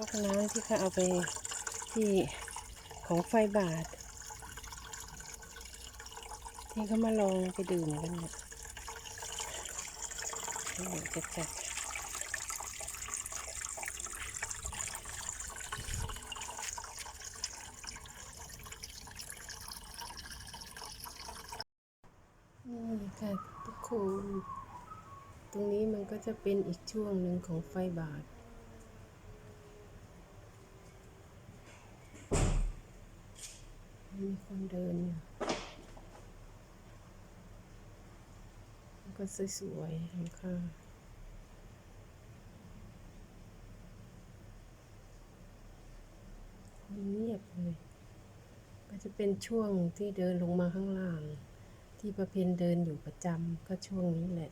ก๊อกน้ำที่เขาเอาไปที่ของไฟบาท ที่เขามาลองไปดื่มกันเนี่ยนี่จะจัดนี่ค่ะทุกคน ตรงนี้มันก็จะเป็นอีกช่วงหนึ่งของไฟบาท มี คนเดินอยู่แล้วก็สวยๆข้างๆคนเงียบเลย ก็จะเป็นช่วงที่เดินลงมาข้างล่าง ที่ประเพณเดินอยู่ประจำก็ช่วงนี้แหละ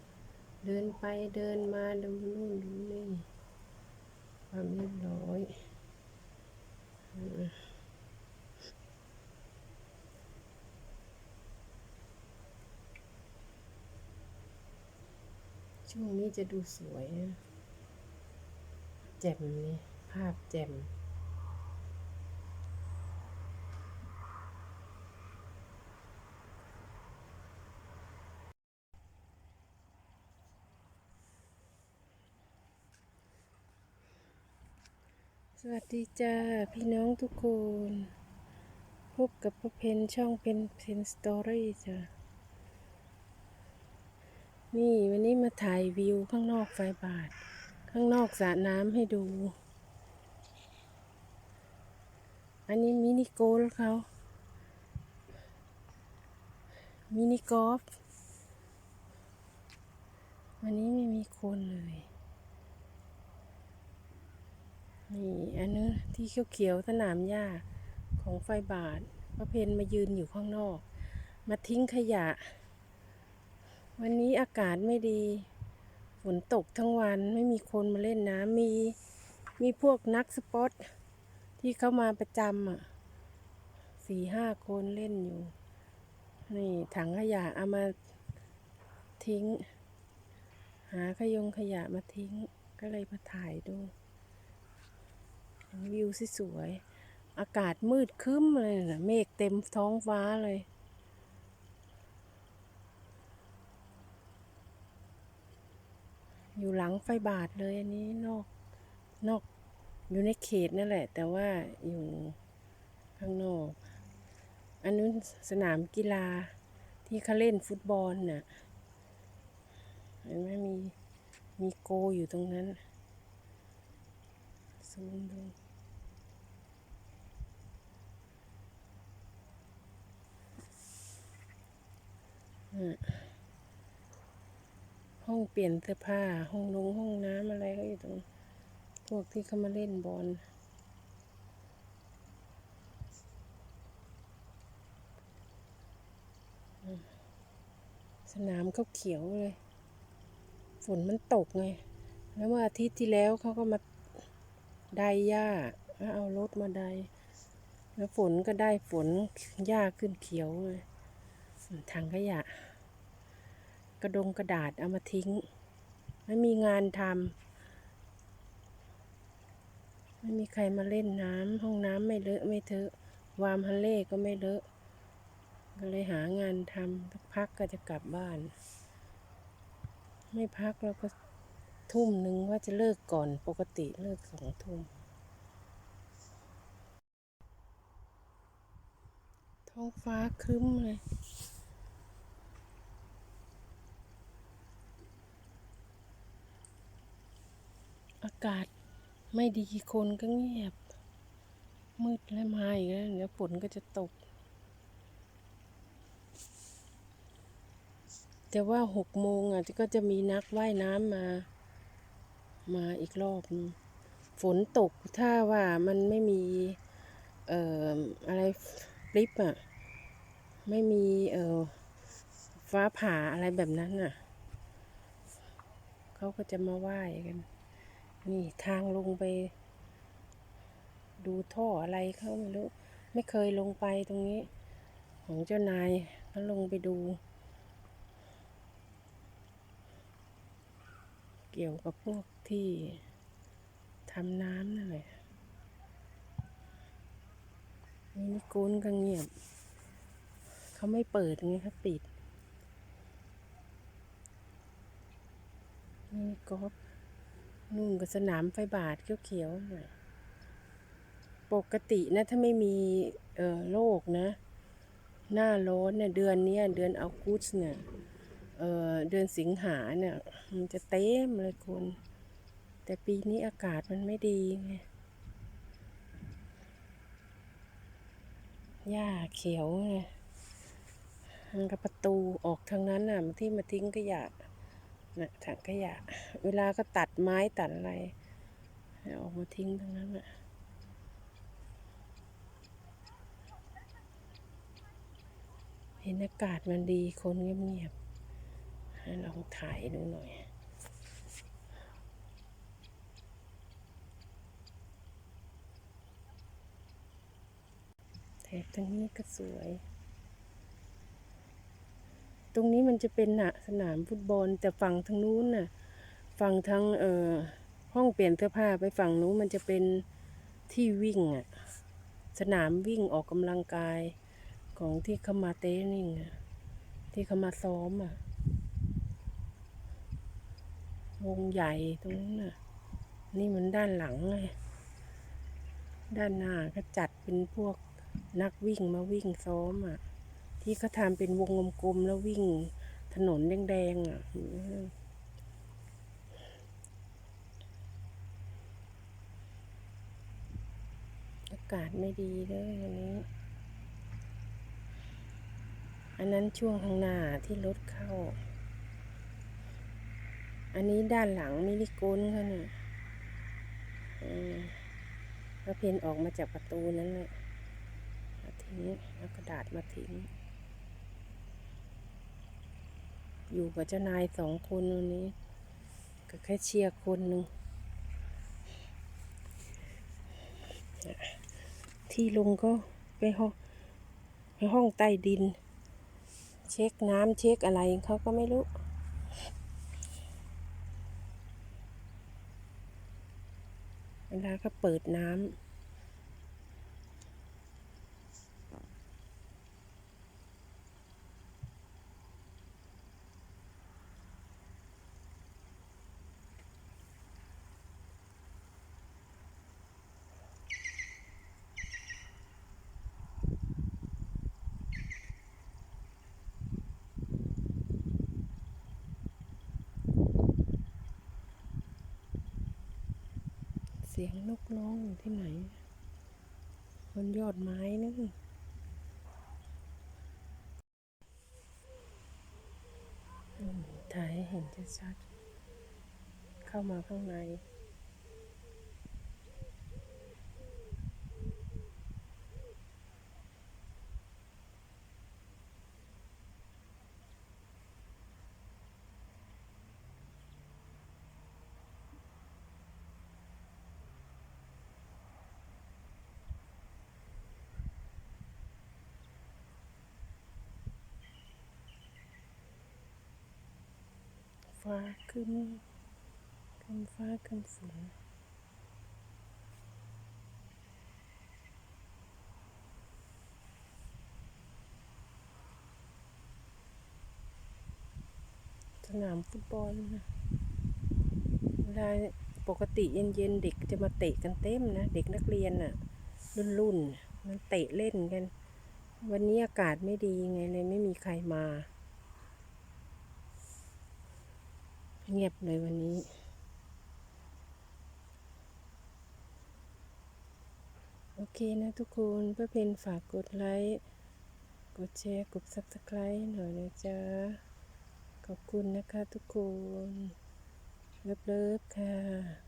เดินไปเดินมาดูนู่นดูนี่ ความเรียบร้อย ช่วงนี้จะดูสวยนะแจ่มนี่ภาพแจ่มสวัสดีจ้า พี่น้องทุกคน พบกับพ่อเพนช่องเป็นเพนสตอรี่จ้ะ นี่วันนี้มาถ่ายวิวข้างนอกไฟบาท ข้างนอกสระน้ำให้ดู อันนี้มินิโกลเขา มินิกอล์ฟ วันนี้ไม่มีคนเลย นี่อันนี้ที่เขียวๆสนามหญ้าของไฟบาทพระเพนมายืนอยู่ข้างนอก มาทิ้งขยะ วันนี้อากาศไม่ดี ฝนตกทั้งวันไม่มีคนมาเล่นน้ำมีมีพวกนักสปอตที่เข้ามาประจำอะสี่ห้าคนเล่นอยู่ นี่ถังขยะเอามาทิ้ง หาขยงขยะมาทิ้งก็เลยมาถ่ายดู วิวสวยๆอากาศมืดครึ้มเลยนะเมฆเต็มท้องฟ้าเลย อยู่หลังไฟบาทเลยอันนี้นอกนอกอยู่ในเขตนั่นแหละ แต่ว่าอยู่ข้างนอก อันนู้นสนามกีฬาที่เขาเล่นฟุตบอลน่ะเห็นไหมมีมีโกอยู่ตรงนั้นซูมดูน่ะ ห้องเปลี่ยนเสื้อผ้า ห้องลงห้องน้ำอะไรก็อยู่ตรง พวกที่เขามาเล่นบอลสนามเขาเขียวเลย ฝนมันตกไง แล้วเมื่ออาทิตย์ที่แล้วเขาก็มาไดหญ้าแล้วเอารถมาไดแล้วฝนก็ได้ฝนหญ้าขึ้นเขียวเลยถังขยะ กระดงกระดาษเอามาทิ้ง ไม่มีงานทำไม่มีใครมาเล่นน้ำห้องน้ำไม่เลอะไม่เทอะวามฮัลเล่ก็ไม่เลอะก็เลยหางานทำสักพักก็จะกลับบ้าน ไม่พักแล้วก็ทุ่มหนึ่งว่าจะเลิกก่อนปกติเลิกสองทุ่มท้องฟ้าครึ้มเลยากาศไม่ดีคนก็เงียบ มืดแล้วมาอีกแล้วเดี๋ยวฝนก็จะตก แต่ว่าหกโมงอะก็จะมีนักว่ายน้ำมา มาอีกรอบนึงฝนตกถ้าว่ามันไม่มี เอ่อ อะไรฟลิปอะ ไม่มี เอ่อ ฟ้าผ่าอะไรแบบนั้นอะ เขาก็จะมาไหว้กัน นี่ทางลงไป ดูท่ออะไรเขาไม่รู้ ไม่เคยลงไปตรงนี้ ของเจ้านายเขาลงไปดู เกี่ยวกับพวกที่ทำน้ำนั่นแหละมินิโกนก็เงียบ เขาไม่เปิดไงครับปิดมินิกอล์ฟ นุ่งกับสนามไฟบาทเขียวๆหน่อยปกตินะถ้าไม่มีเอ่อโรคนะ หน้าร้อนเนี่ยเดือนนี้เดือนออกุสเนี่ยเอ่อเดือนสิงหาเนี่ย มันจะเต็มเลยคุณ แต่ปีนี้อากาศมันไม่ดีไงหญ้าเขียวไงทางกับประตูออกทางนั้นน่ะที่มาทิ้งขยะ นะถังขยะ เวลาก็ตัดไม้ตัดอะไรอออกมาทิ้งทางนั้นน่ะเห็นอากาศมันดีคนเงียบๆลองถ่ายดูหน่อยแถบทางนี้ก็สวย ตรงนี้มันจะเป็นนะสนามฟุตบอล แต่ฝั่งทางนู้นน่ะฝั่งทางเอ่อห้องเปลี่ยนเสื้อผ้าไปฝั่งนู้นมันจะเป็นที่วิ่งอะสนามวิ่งออกกำลังกายของที่เขามาเต้นิ่งอะที่เขามาซ้อมอะวงใหญ่ตรงนั้นน่ะนี่มันด้านหลังไงด้านหน้าก็จัดเป็นพวกนักวิ่งมาวิ่งซ้อมอะ ที่เขาทำเป็นวงกลมๆแล้ววิ่งถนนแดงๆอะอากาศไม่ดีเลยวันนี้ อันนั้นช่วงข้างหน้าที่รถเข้า อันนี้ด้านหลังมินิโกนเขาเนี่ยแล้วเพนออกมาจากประตูนั้นเลยมาทิ้งแล้วกระดาษมาทิ้ง อยู่กับเจ้านายสองคนวันนี้ก็แค่เชียร์คนหนึ่งที่ลงก็ไปห้องไปห้องใต้ดิน เช็คน้ำเช็คอะไรเขาก็ไม่รู้เวลาก็เปิดน้ำ สียงนกร้องอยู่ที่ไหน บนยอดไม้นี่ถ่ายให้เห็นชัดๆเข้ามาข้างใน ฟ้าขึ้นขึ้นฟ้าขึ้นฝนสนามฟุตบอลนะเวลาปกติเย็นๆเด็กจะมาเตะกันเต็มนะ เด็กนักเรียนน่ะ รุ่นๆมันเตะเล่นกัน วันนี้อากาศไม่ดีไงเลยไม่มีใครมา เงียบเลยวันนี้ โอเคนะทุกคนเพื่อเพนฝากกดไลค์ กดแชร์ กดซับสไคร b ์หน่อยนะจ๊ะ ขอบคุณนะคะทุกคน เลิฟๆค่ะ